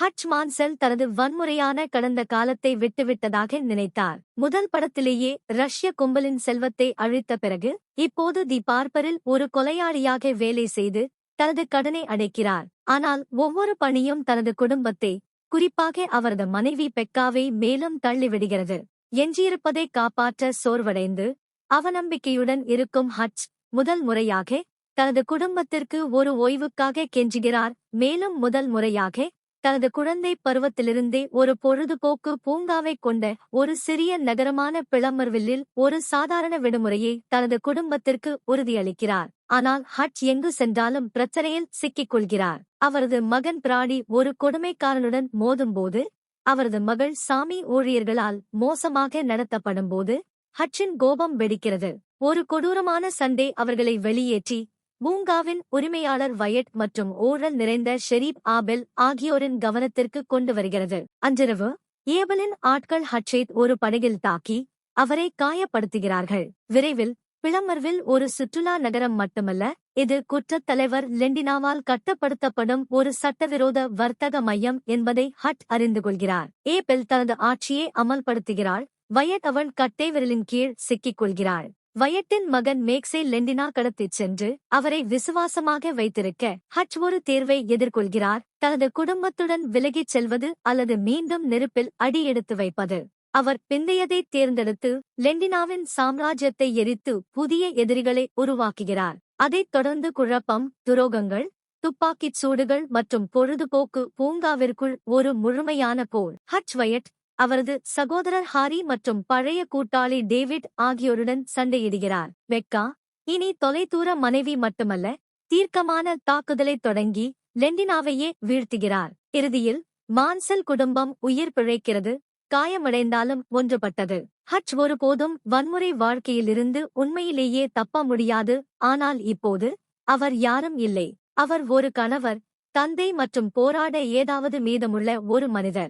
Hatch Mansell தனது வன்முறையான கடந்த காலத்தை விட்டுவிட்டதாக நினைத்தார். முதல் படத்திலேயே ரஷ்ய கும்பலின் செல்வத்தை அழித்த பிறகு இப்போது தி பார்ப்பரில் ஒரு கொலையாளியாக வேலை செய்து தனது கடனை அடைக்கிறார். ஆனால் ஒவ்வொரு பணியும் தனது குடும்பத்தை குறிப்பாக அவரது மனைவி பெக்காவை மேலும் தள்ளிவிடுகிறது. எஞ்சியிருப்பதை காப்பாற்ற சோர்வடைந்து அவநம்பிக்கையுடன் இருக்கும் ஹட்ச் முதல் முறையாக தனது குடும்பத்திற்கு ஒரு ஓய்வுக்காக கெஞ்சுகிறார். மேலும் முதல் முறையாக தனது குழந்தை பருவத்திலிருந்தே ஒரு பொழுதுபோக்கு பூங்காவைக் கொண்ட ஒரு சிறிய நகரமான பிளமர்வில்லில் ஒரு சாதாரண விடுமுறையை தனது குடும்பத்திற்கு உறுதியளிக்கிறார். ஆனால் ஹட் எங்கு சென்றாலும் பிரச்சனையில் சிக்கிக் கொள்கிறார் அவரது மகன் பிராடி ஒரு கொடுமைக்காரனுடன் மோதும்போது அவரது மகள் சாமி ஊழியர்களால் மோசமாக நடத்தப்படும்போது ஹட்சின் கோபம் வெடிக்கிறது. ஒரு கொடூரமான சண்டே அவர்களை வெளியேற்றி பூங்காவின் உரிமையாளர் வயட் மற்றும் ஊழல் நிறைந்த ஷெரீப் ஆபெல் ஆகியோரின் கவனத்திற்கு கொண்டு வருகிறது. அன்றிரவு ஏபலின் ஆட்கள் ஹட்சேத் ஒரு படகில் தாக்கி அவரை காயப்படுத்துகிறார்கள். விரைவில் பிளமர்வில் ஒரு சுற்றுலா நகரம் மட்டுமல்ல இது குற்றத் தலைவர் லெண்டினாவால் கட்டப்படுத்தப்படும் ஒரு சட்டவிரோத வர்த்தக மையம் என்பதை ஹட் அறிந்து கொள்கிறார். ஏபெல் தனது ஆட்சியை அமல்படுத்துகிறாள் வயட் அவன் கட்டை விரலின் கீழ் சிக்கிக் கொள்கிறாள். வயட்டின் மகன் மேக்ஸே லெண்டினா கடத்திச் சென்று அவரை விசுவாசமாக வைத்திருக்க ஹட்ச் ஒரு தேர்வை எதிர்கொள்கிறார். தனது குடும்பத்துடன் விலகிச் செல்வது அல்லது மீண்டும் நெருப்பில் அடி எடுத்து வைப்பது. அவர் பிந்தையதை தேர்ந்தெடுத்து லெண்டினாவின் சாம்ராஜ்யத்தை எரித்து புதிய எதிரிகளை உருவாக்குகிறார். அதைத் தொடர்ந்து குழப்பம் துரோகங்கள் துப்பாக்கிச் சூடுகள் மற்றும் பொழுதுபோக்கு பூங்காவிற்குள் ஒரு முழுமையான போர். ஹட்ச் வயட் அவரது சகோதரர் ஹாரி மற்றும் பழைய கூட்டாளி டேவிட் ஆகியோருடன் சண்டையிடுகிறார். வெக்கா இனி தொலைதூர மனைவி மட்டுமல்ல தீர்க்கமான தாக்குதலை தொடங்கி லெண்டினாவையே வீழ்த்துகிறார். இறுதியில் மான்சல் குடும்பம் உயிர் பிழைக்கிறது காயமடைந்தாலும் ஒன்றுபட்டது. ஹட்ச் ஒருபோதும் வன்முறை வாழ்க்கையிலிருந்து உண்மையிலேயே தப்ப முடியாது ஆனால் இப்போது அவர் யாரும் இல்லை. அவர் ஒரு கணவர் தந்தை மற்றும் போராட ஏதாவது மீதமுள்ள ஒரு மனிதர்.